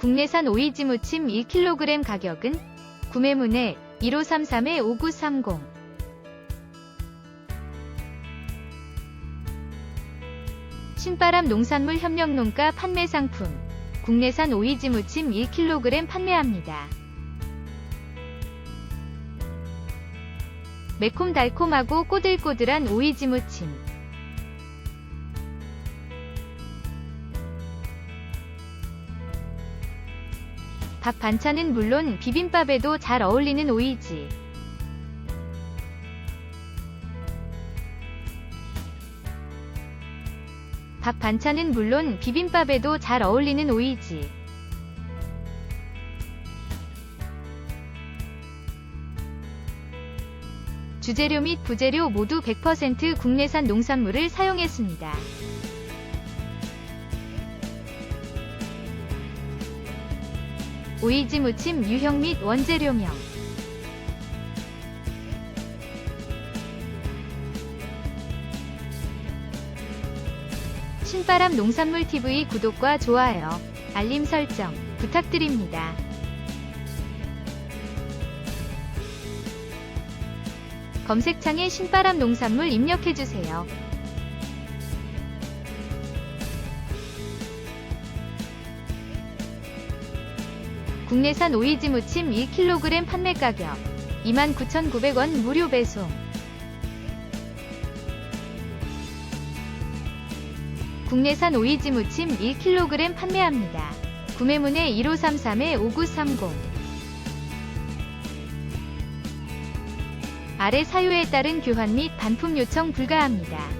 국내산 오이지 무침 1kg 가격은 구매문의 1533-5930 신바람 농산물 협력농가 판매 상품 국내산 오이지 무침 1kg 판매합니다. 매콤달콤하고 꼬들꼬들한 오이지 무침 밥 반찬은 물론 비빔밥에도 잘 어울리는 오이지. 밥 반찬은 물론 비빔밥에도 잘 어울리는 오이지. 주재료 및 부재료 모두 100% 국내산 농산물을 사용했습니다. 오이지 무침 유형 및 원재료명 신바람 농산물 TV 구독과 좋아요, 알림 설정 부탁드립니다. 검색창에 신바람 농산물 입력해주세요. 국내산 오이지 무침 1kg 판매 가격 29,900원 무료 배송 국내산 오이지 무침 1kg 판매합니다. 구매문의 1533-5930 아래 사유에 따른 교환 및 반품 요청 불가합니다.